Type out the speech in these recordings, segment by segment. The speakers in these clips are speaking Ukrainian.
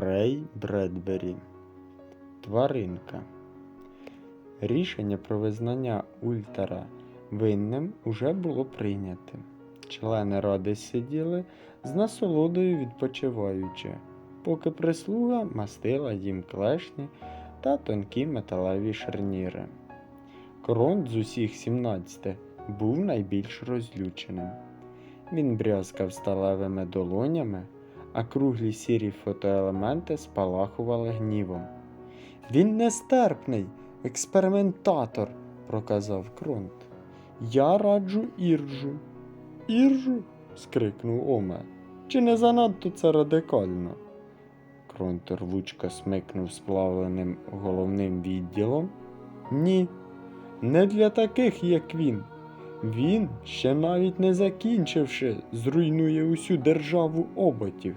Рей Бредбері. Тваринка. Рішення про визнання Ультера винним уже було прийнято. Члени ради сиділи з насолодою відпочиваючи, поки прислуга мастила їм клешні та тонкі металеві шарніри. Коронт з усіх 17 був найбільш розлюченим. Він брязкав сталевими долонями, а круглі сірі фотоелементи спалахували гнівом. Він нестерпний, експериментатор, проказав Кронт. Я раджу іржу. Іржу? скрикнув Оме. Чи не занадто це радикально? Кронт рвучко смикнув сплавленим головним відділом. Ні, не для таких, як він. Він, ще навіть не закінчивши, зруйнує усю державу оботів.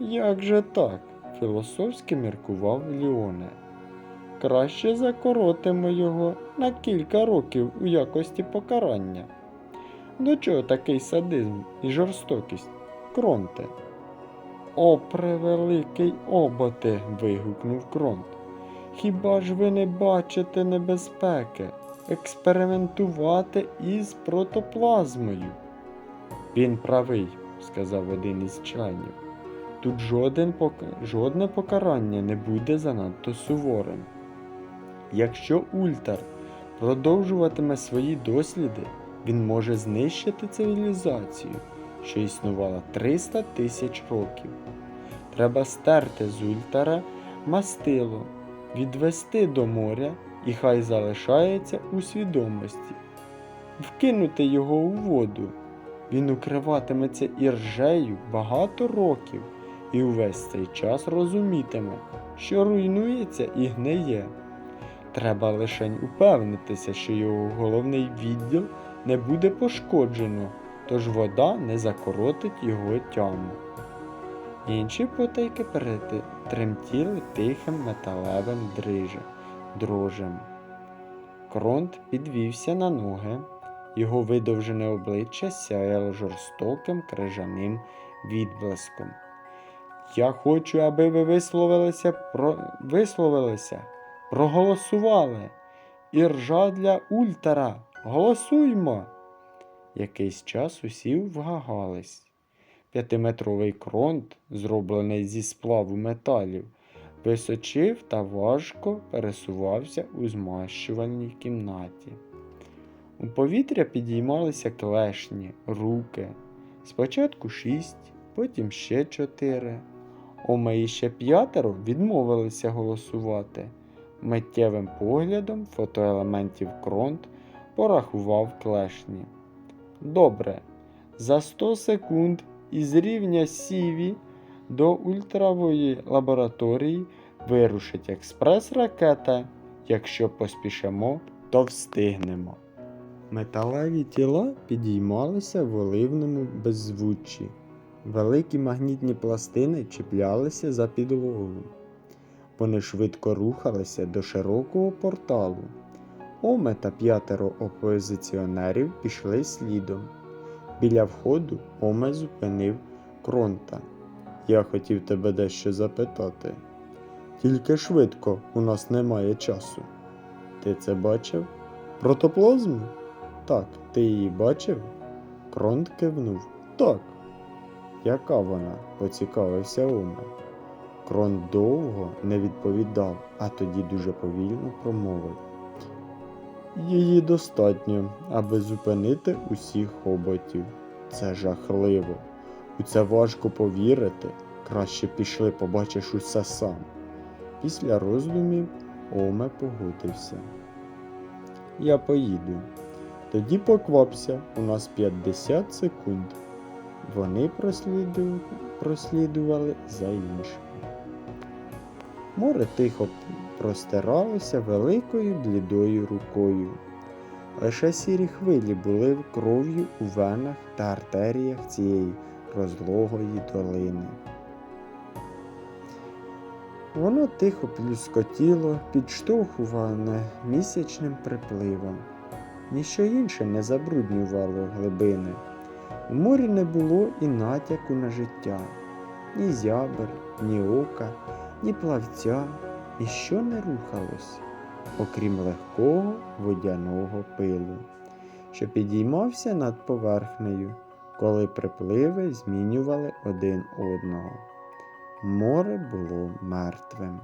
Як же так? філософськи міркував Ліоне. Краще закоротимо його на кілька років у якості покарання. До чого такий садизм і жорстокість? Кронте. О, превеликий оботи. вигукнув Кронт. Хіба ж ви не бачите небезпеки експериментувати із протоплазмою? Він правий, сказав один із членів. Тут жоден жодне покарання не буде занадто суворим. Якщо Ультар продовжуватиме свої досліди, він може знищити цивілізацію, що існувала 300 тисяч років. Треба стерти з Ультара мастило, відвести до моря і хай залишається у свідомості, вкинути його у воду. Він укриватиметься іржею багато років і увесь цей час розумітиме, що руйнується і гниє. Треба лише упевнитися, що його головний відділ не буде пошкоджено, тож вода не закоротить його тяму. Інші потайки перетремтіли тихим металевим дрижем, дрожем. Кронт підвівся на ноги, його видовжене обличчя сяяло жорстоким крижаним відблиском. Я хочу, аби ви висловилися про... висловилися, проголосували. Іржа для Ультара. Голосуймо. Якийсь час усі вгагались. П'ятиметровий кронт, зроблений зі сплаву металів, височив та важко пересувався у змащувальній кімнаті. У повітря підіймалися клешні, руки. Спочатку шість, потім ще чотири. Ома і ще п'ятеро відмовилися голосувати. Миттєвим поглядом фотоелементів кронт порахував клешні. Добре, за 100 секунд із рівня Сіві до ультравої лабораторії вирушить експрес-ракета. Якщо поспішимо, то встигнемо. Металеві тіла підіймалися в оливному беззвуччі. Великі магнітні пластини чіплялися за підлогу. Вони швидко рухалися до широкого порталу. Оме та п'ятеро опозиціонерів пішли слідом. Біля входу Оме зупинив Кронта. Я хотів тебе дещо запитати. Тільки швидко, у нас немає часу. Ти це бачив? Протоплазму? Так, ти її бачив? Кронт кивнув. Так. Яка вона? поцікавився Оме. Кронт довго не відповідав, а тоді дуже повільно промовив. Її достатньо, аби зупинити усіх хоботів. Це жахливо. У це важко повірити. Краще пішли, побачиш усе сам. Після роздумів Оме погодився. Я поїду. Тоді поквапся, у нас 50 секунд. Вони просліду... прослідували за іншими. Море тихо простиралося великою блідою рукою. Лише сірі хвилі були кров'ю у венах та артеріях цієї розлогої долини. Воно тихо плюскотіло, підштовхуване місячним припливом. Ніщо інше не забруднювало глибини. У морі не було і натяку на життя. ні зябр, ні ока, ні плавця, ніщо не рухалось, окрім легкого водяного пилу, що підіймався над поверхнею, коли припливи змінювали один одного. Море було мертвим.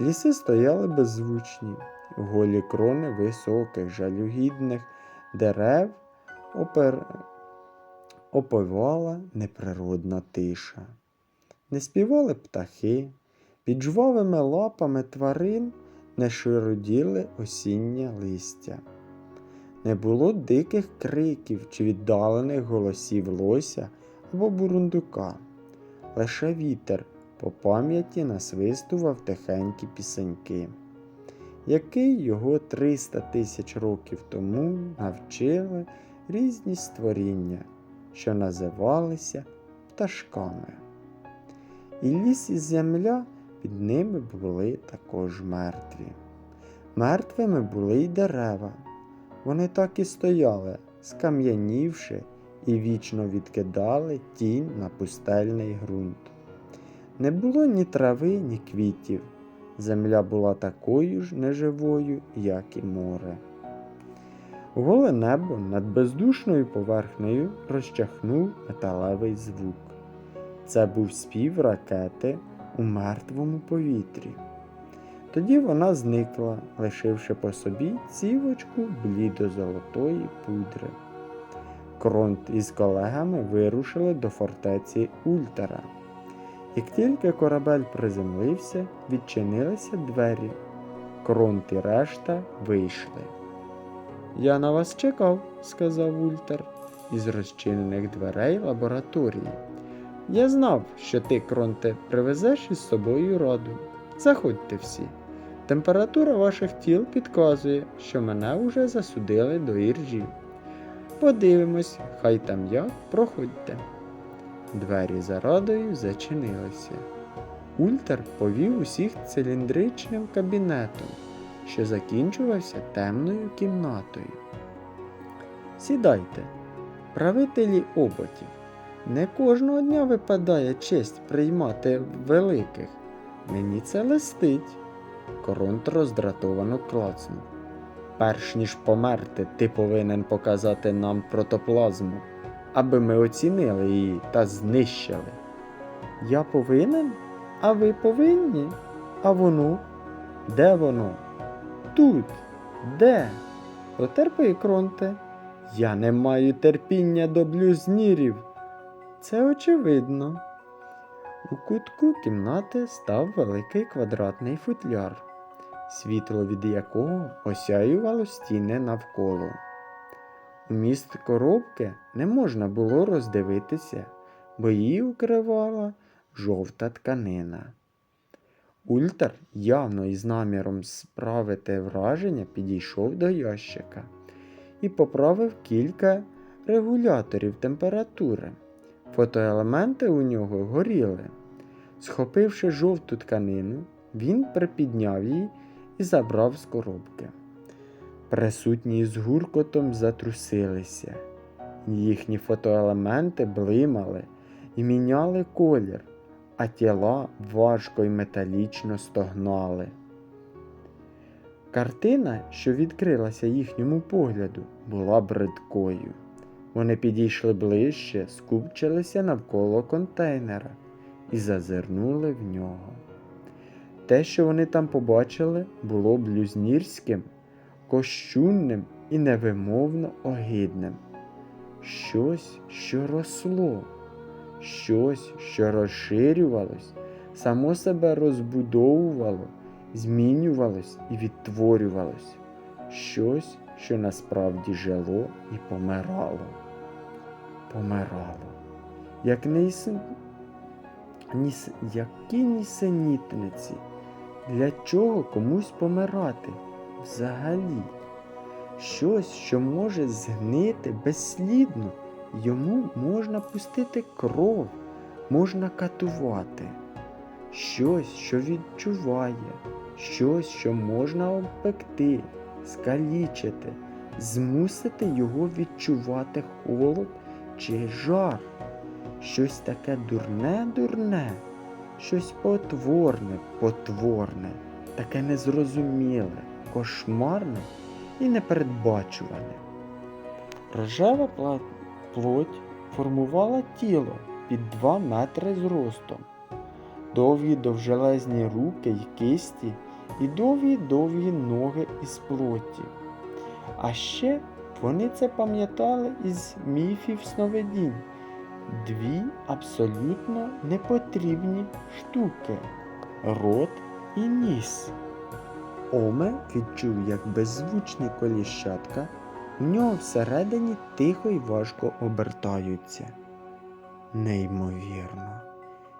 Ліси стояли беззвучні, голі крони високих, жалюгідних дерев опер... оповала неприродна тиша. Не співали птахи, під жвавими лапами тварин не широділи осіннє листя. Не було диких криків чи віддалених голосів лося або бурундука. Лише вітер по пам'яті насвистував тихенькі пісеньки, який його 300 тисяч років тому навчили різні створіння, що називалися пташками. І ліс і земля під ними були також мертві. Мертвими були й дерева. Вони так і стояли, скам'янівши і вічно відкидали тінь на пустельний ґрунт. Не було ні трави, ні квітів. Земля була такою ж неживою, як і море. Голе небо над бездушною поверхнею розчахнув металевий звук. Це був спів ракети у мертвому повітрі. Тоді вона зникла, лишивши по собі цівочку блідо-золотої пудри. Кронт із колегами вирушили до фортеці Ультера. Як тільки корабель приземлився, відчинилися двері. Кронт і решта вийшли. Я на вас чекав, сказав Ультер із розчинених дверей лабораторії. Я знав, що ти, Кронте, привезеш із собою раду. Заходьте всі. Температура ваших тіл підказує, що мене уже засудили до іржі. Подивимось, хай там як, проходьте. Двері за радою зачинилися. Ультер повів усіх циліндричним кабінетом, що закінчувався темною кімнатою. Сідайте, правителі оботів. Не кожного дня випадає честь приймати великих. Мені це листить. Коронт роздратовано клацнув. Перш ніж померти, ти повинен показати нам протоплазму, аби ми оцінили її та знищили. Я повинен? А ви повинні? А воно? Де воно? Тут. Де? Потерпи, Кронте. Я не маю терпіння до блюзнірів. Це очевидно. У кутку кімнати став великий квадратний футляр, світло від якого осяювало стіни навколо. Вміст коробки не можна було роздивитися, бо її укривала жовта тканина. Ультер, явно із наміром справити враження, підійшов до ящика і поправив кілька регуляторів температури. Фотоелементи у нього горіли. Схопивши жовту тканину, він припідняв її і забрав з коробки. Присутні з гуркотом затрусилися. Їхні фотоелементи блимали і міняли колір, а тіла важко й металічно стогнали. Картина, що відкрилася їхньому погляду, була бридкою. Вони підійшли ближче, скупчилися навколо контейнера і зазирнули в нього. Те, що вони там побачили, було блюзнірським, кощунним і невимовно огидним. Щось, що росло, щось, що розширювалось, само себе розбудовувало, змінювалось і відтворювалось, щось, що насправді жило і помирало помирало. Як ніс... Ніс... Які нісенітниці? Для чого комусь помирати? Взагалі? Щось, що може згнити безслідно, йому можна пустити кров, можна катувати. Щось, що відчуває, щось, що можна обпекти, скалічити, змусити його відчувати холод чи жар, щось таке дурне, дурне, щось потворне, потворне, таке незрозуміле, кошмарне і непередбачуване. Рожева пла- плоть формувала тіло під 2 метри зростом, довгі довжелезні руки й кисті і довгі-довгі ноги із плоті. А ще вони це пам'ятали із міфів сновидінь. Дві абсолютно непотрібні штуки рот і ніс. Оме відчув, як беззвучні коліщатка у нього всередині тихо й важко обертаються. Неймовірно,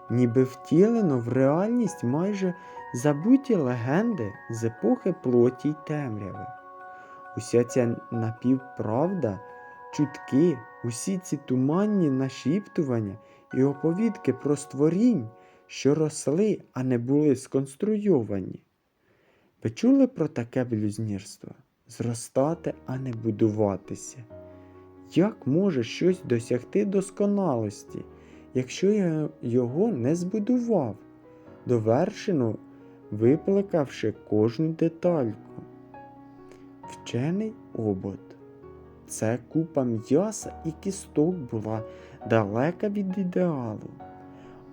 ніби втілено в реальність майже забуті легенди з епохи плоті й темряви. Уся ця напівправда, чутки, усі ці туманні нашіптування і оповідки про створінь, що росли, а не були сконструйовані. Ви чули про таке блюзнірство? Зростати, а не будуватися. Як може щось досягти досконалості, якщо я його не збудував, довершено виплекавши кожну детальку? Вчений обод. Це купа м'яса і кісток була далека від ідеалу.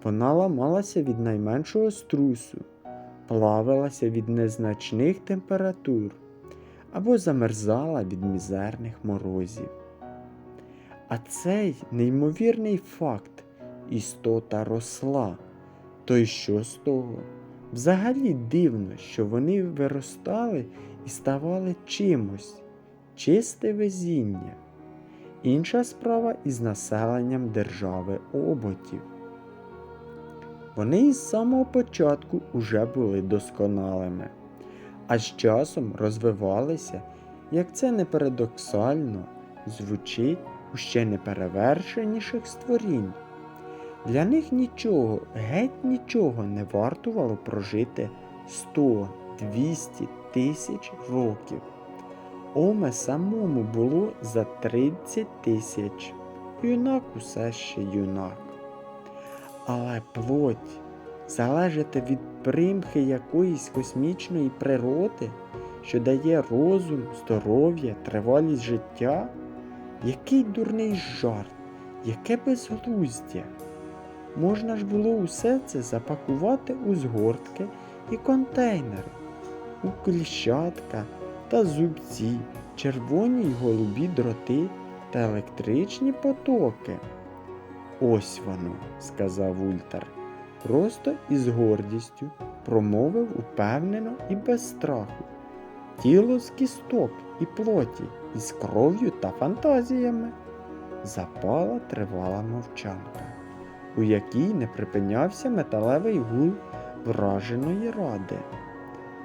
Вона ламалася від найменшого струсу, плавилася від незначних температур або замерзала від мізерних морозів. А цей неймовірний факт істота росла. То й що з того? Взагалі дивно, що вони виростали і ставали чимось, чисте везіння. Інша справа із населенням держави оботів. Вони із самого початку уже були досконалими, а з часом розвивалися, як це не парадоксально звучить у ще неперевершеніших створінь. Для них нічого, геть нічого не вартувало прожити 100, 200 тисяч років. Оме самому було за 30 тисяч. Юнак усе ще юнак. Але плоть залежати від примхи якоїсь космічної природи, що дає розум, здоров'я, тривалість життя. Який дурний жарт, яке безглуздя. Можна ж було усе це запакувати у згортки і контейнери, у кліщатка та зубці, червоні й голубі дроти та електричні потоки. Ось воно, сказав Ультер, просто і з гордістю промовив упевнено і без страху. Тіло з кісток і плоті, із кров'ю та фантазіями. Запала тривала мовчанка, у якій не припинявся металевий гул враженої ради.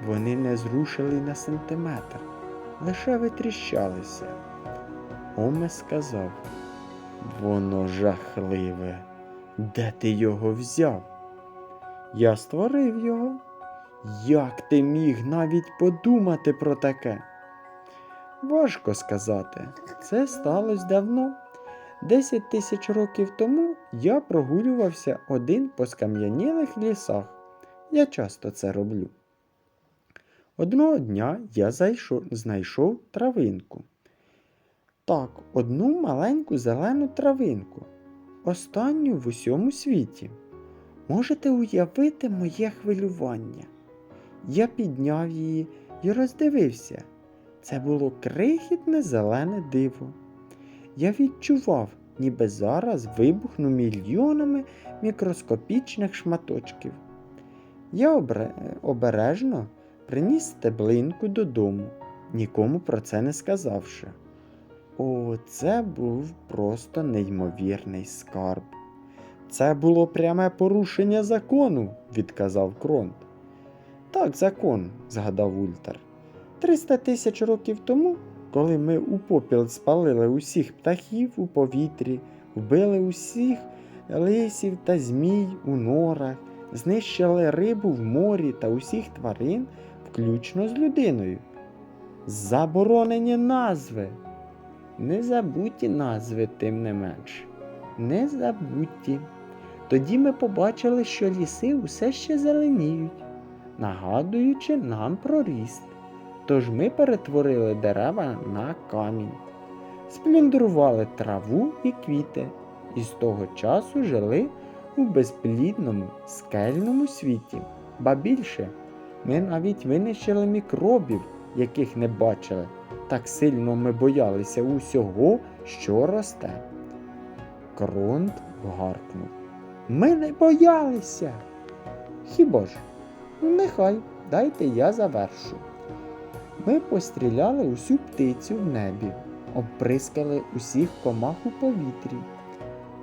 Вони не зрушили на сантиметр, лише витріщалися. Оме сказав Воно жахливе. Де ти його взяв? Я створив його. Як ти міг навіть подумати про таке? Важко сказати. Це сталося давно. Десять тисяч років тому я прогулювався один по скам'янілих лісах. Я часто це роблю. Одного дня я зайшов, знайшов травинку. Так, одну маленьку зелену травинку, останню в усьому світі. Можете уявити моє хвилювання? Я підняв її і роздивився. Це було крихітне зелене диво. Я відчував, ніби зараз вибухну мільйонами мікроскопічних шматочків. Я обережно приніс стеблинку додому, нікому про це не сказавши. О, це був просто неймовірний скарб. Це було пряме порушення закону, відказав Кронт. Так, закон, згадав Ультер. Триста тисяч років тому, коли ми у попіл спалили усіх птахів у повітрі, вбили усіх лисів та змій у норах, знищили рибу в морі та усіх тварин, включно з людиною. Заборонені назви. Незабуті назви, тим не менш. не забутті. Тоді ми побачили, що ліси усе ще зеленіють, нагадуючи нам про ріст. Тож ми перетворили дерева на камінь, сплюндрували траву і квіти, і з того часу жили у безплідному скельному світі. Ба більше, ми навіть винищили мікробів, яких не бачили. Так сильно ми боялися усього, що росте. Кронт гаркнув. Ми не боялися. Хіба ж? Ну, нехай, дайте я завершу. Ми постріляли усю птицю в небі, обприскали усіх комах у повітрі,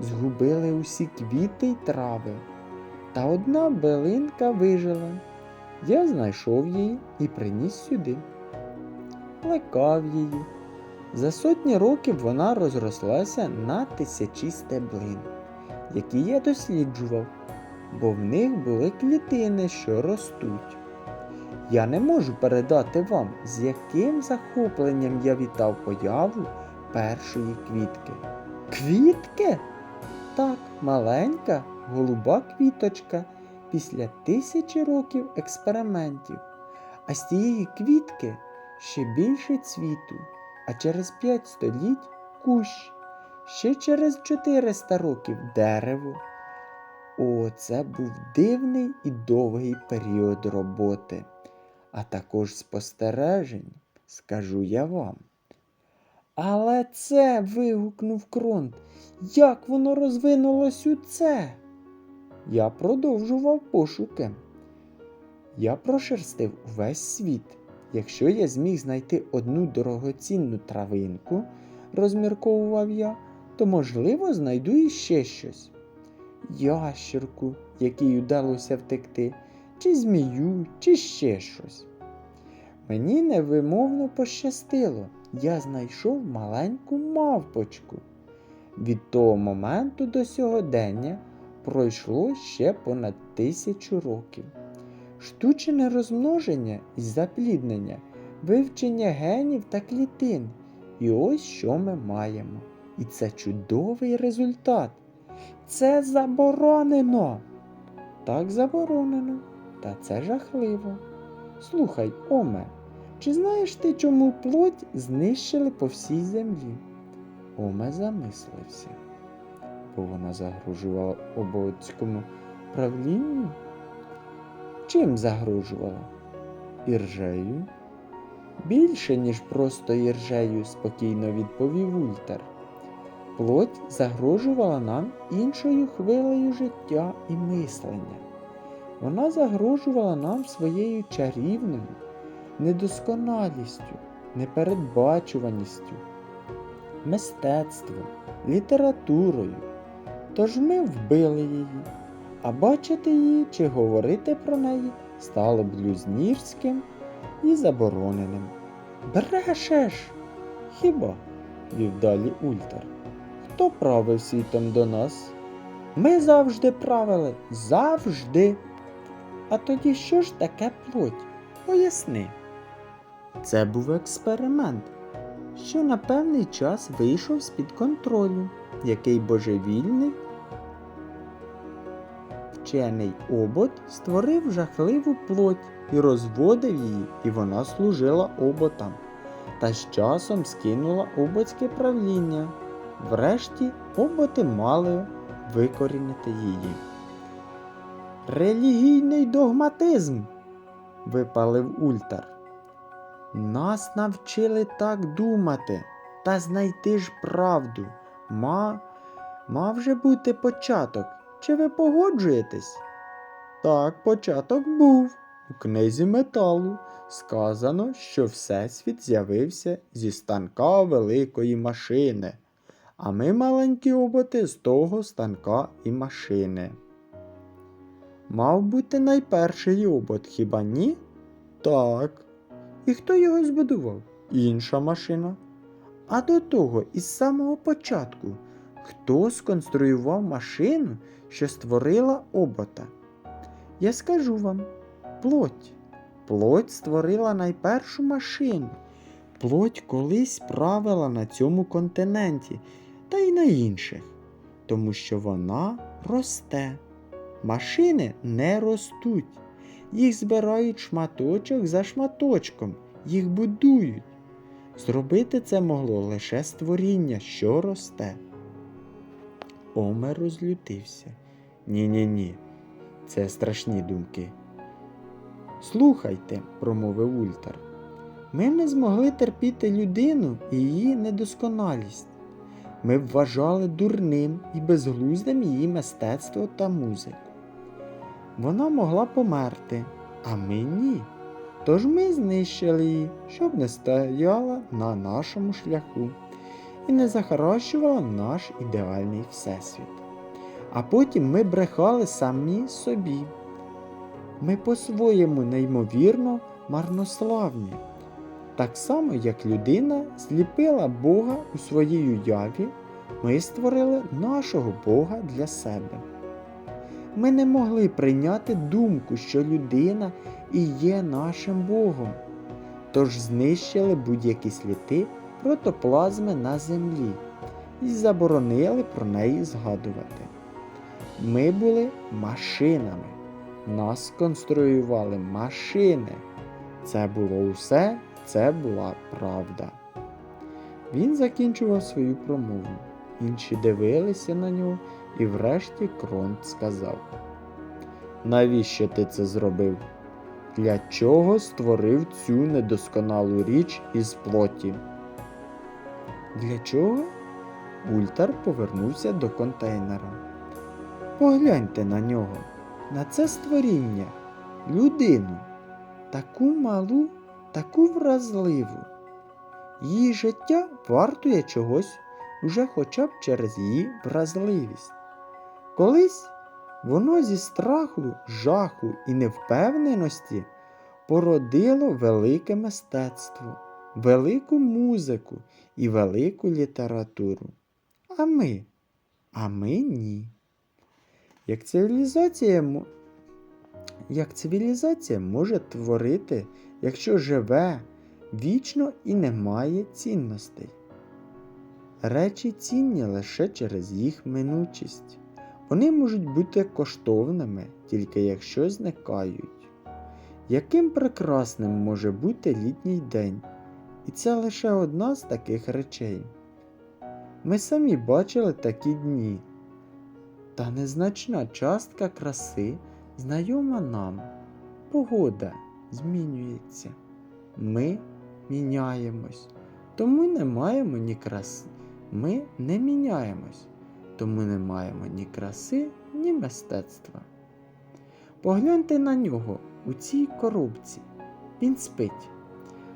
згубили усі квіти й трави. Та одна билинка вижила. Я знайшов її і приніс сюди. Плекав її. За сотні років вона розрослася на тисячі стеблин, які я досліджував, бо в них були клітини, що ростуть. Я не можу передати вам, з яким захопленням я вітав появу першої квітки. Квітки? Так, маленька, голуба квіточка після тисячі років експериментів. А з цієї квітки ще більше цвіту, а через п'ять століть кущ, ще через 400 років дерево. О, це був дивний і довгий період роботи, а також спостережень, скажу я вам. Але це. вигукнув Кронт. Як воно розвинулось у це? Я продовжував пошуки. Я прошерстив увесь світ. Якщо я зміг знайти одну дорогоцінну травинку, розмірковував я, то, можливо, знайду іще щось. Ящерку, якій удалося втекти, чи змію, чи ще щось. Мені невимовно пощастило, я знайшов маленьку мавпочку. Від того моменту до сьогодення пройшло ще понад тисячу років. Штучне розмноження і запліднення, вивчення генів та клітин. І ось що ми маємо. І це чудовий результат. Це заборонено. Так заборонено, та це жахливо. Слухай, Оме, чи знаєш ти, чому плоть знищили по всій землі? Оме замислився, бо вона загрожувала обоцькому правлінню. Чим загрожувала? Іржею? Більше, ніж просто іржею, спокійно відповів Ультер. Плоть загрожувала нам іншою хвилею життя і мислення. Вона загрожувала нам своєю чарівною, недосконалістю, непередбачуваністю, мистецтвом, літературою. Тож ми вбили її, а бачити її чи говорити про неї стало блюзнірським і забороненим. Брешеш! Хіба? вів далі Ультер. Хто правив світом до нас? Ми завжди правили, завжди. А тоді що ж таке плоть? Поясни. Це був експеримент, що на певний час вийшов з-під контролю, який божевільний вчений обод створив жахливу плоть і розводив її, і вона служила оботам. Та з часом скинула оботське правління. Врешті оботи мали викорінити її. Релігійний догматизм, випалив Ультар. Нас навчили так думати та знайти ж правду. Ма, мав же бути початок. Чи ви погоджуєтесь? Так, початок був. У книзі металу сказано, що Всесвіт з'явився зі станка великої машини, а ми маленькі оботи з того станка і машини. Мав бути найперший обод, хіба ні? Так. І хто його збудував? Інша машина. А до того, із самого початку, хто сконструював машину, що створила обота? Я скажу вам плоть. Плоть створила найпершу машину. Плоть колись правила на цьому континенті та й на інших. тому що вона росте. Машини не ростуть. Їх збирають шматочок за шматочком, їх будують. Зробити це могло лише створіння, що росте. Омер розлютився. Ні-ні ні, це страшні думки. Слухайте, промовив Ультар. Ми не змогли терпіти людину і її недосконалість. Ми вважали дурним і безглуздим її мистецтво та музику. Вона могла померти, а ми ні. Тож ми знищили її, щоб не стояла на нашому шляху і не захаращувала наш ідеальний всесвіт. А потім ми брехали самі собі. Ми по-своєму неймовірно марнославні, так само, як людина зліпила Бога у своїй уяві, ми створили нашого Бога для себе. Ми не могли прийняти думку, що людина і є нашим Богом, тож знищили будь-які сліди протоплазми на землі і заборонили про неї згадувати. Ми були машинами. Нас конструювали машини. Це було усе, це була правда. Він закінчував свою промову. Інші дивилися на нього, і врешті Кронт сказав: Навіщо ти це зробив? Для чого створив цю недосконалу річ із плоті? Для чого? Ультар повернувся до контейнера. Погляньте на нього, на це створіння, людину, таку малу, таку вразливу. Її життя вартує чогось уже хоча б через її вразливість. Колись воно зі страху, жаху і невпевненості породило велике мистецтво, велику музику і велику літературу. А ми, а ми ні. Як цивілізація, як цивілізація може творити, якщо живе вічно і не має цінностей? Речі цінні лише через їх минучість. Вони можуть бути коштовними, тільки якщо зникають. Яким прекрасним може бути літній день? І це лише одна з таких речей. Ми самі бачили такі дні. Та незначна частка краси знайома нам. Погода змінюється. Ми міняємось, тому не маємо ні краси. Ми не міняємось, тому не маємо ні краси, ні мистецтва. Погляньте на нього у цій коробці. Він спить.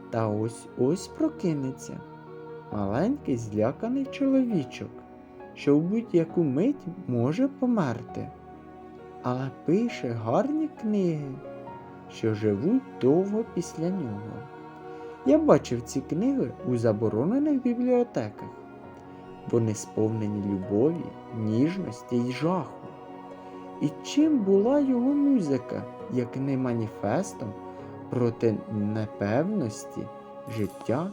Та ось ось прокинеться. Маленький зляканий чоловічок, що в будь-яку мить може померти, але пише гарні книги, що живуть довго після нього. Я бачив ці книги у заборонених бібліотеках. Вони сповнені любові, ніжності й жаху. І чим була його музика, як не маніфестом проти непевності життя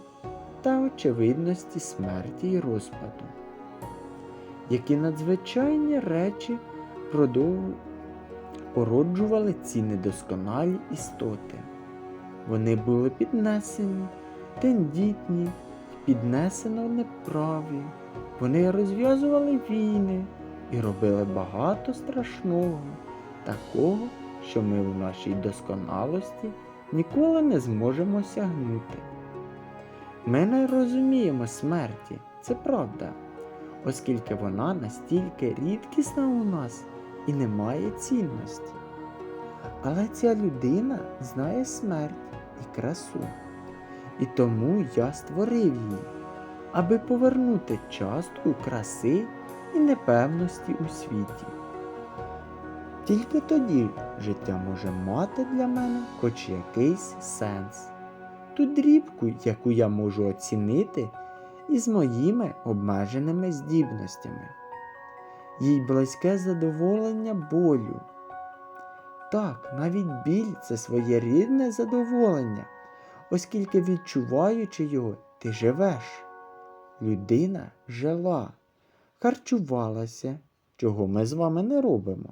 та очевидності смерті й розпаду? Які надзвичайні речі продов- породжували ці недосконалі істоти? Вони були піднесені, тендітні, піднесено неправі. Вони розв'язували війни і робили багато страшного, такого, що ми в нашій досконалості ніколи не зможемо сягнути. Ми не розуміємо смерті, це правда, оскільки вона настільки рідкісна у нас і не має цінності. Але ця людина знає смерть і красу. І тому я створив її, аби повернути частку краси і непевності у світі. Тільки тоді життя може мати для мене хоч якийсь сенс, ту дрібку, яку я можу оцінити із моїми обмеженими здібностями, їй близьке задоволення болю. Так, навіть біль це своєрідне задоволення, оскільки відчуваючи його, ти живеш. Людина жила, харчувалася, чого ми з вами не робимо.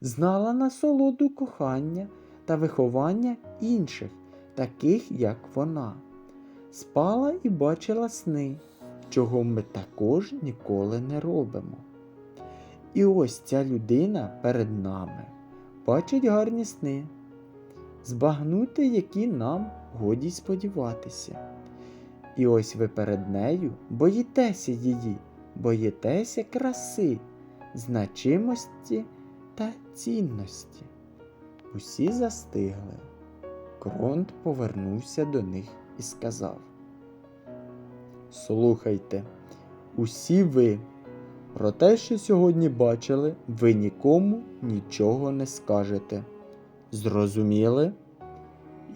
Знала насолоду кохання та виховання інших, таких як вона. Спала і бачила сни, чого ми також ніколи не робимо. І ось ця людина перед нами бачить гарні сни, збагнути, які нам годі сподіватися. І ось ви перед нею боїтеся її, боїтеся краси, значимості та цінності. Усі застигли. Кронт повернувся до них і сказав: Слухайте, усі ви, про те, що сьогодні бачили, ви нікому нічого не скажете. Зрозуміли?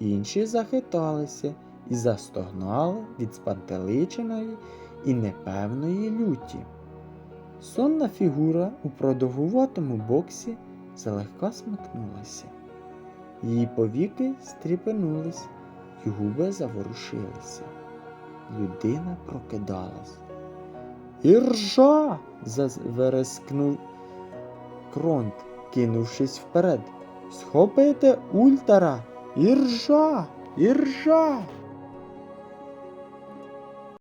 Інші захиталися і застогнали від спантеличеної і непевної люті. Сонна фігура у продовгуватому боксі злегка смикнулася. Її повіки стріпенулись, і губи заворушилися. Людина прокидалась. Іржа. заверескнув Кронт, кинувшись вперед. Схопите ультара! Іржа! Іржа!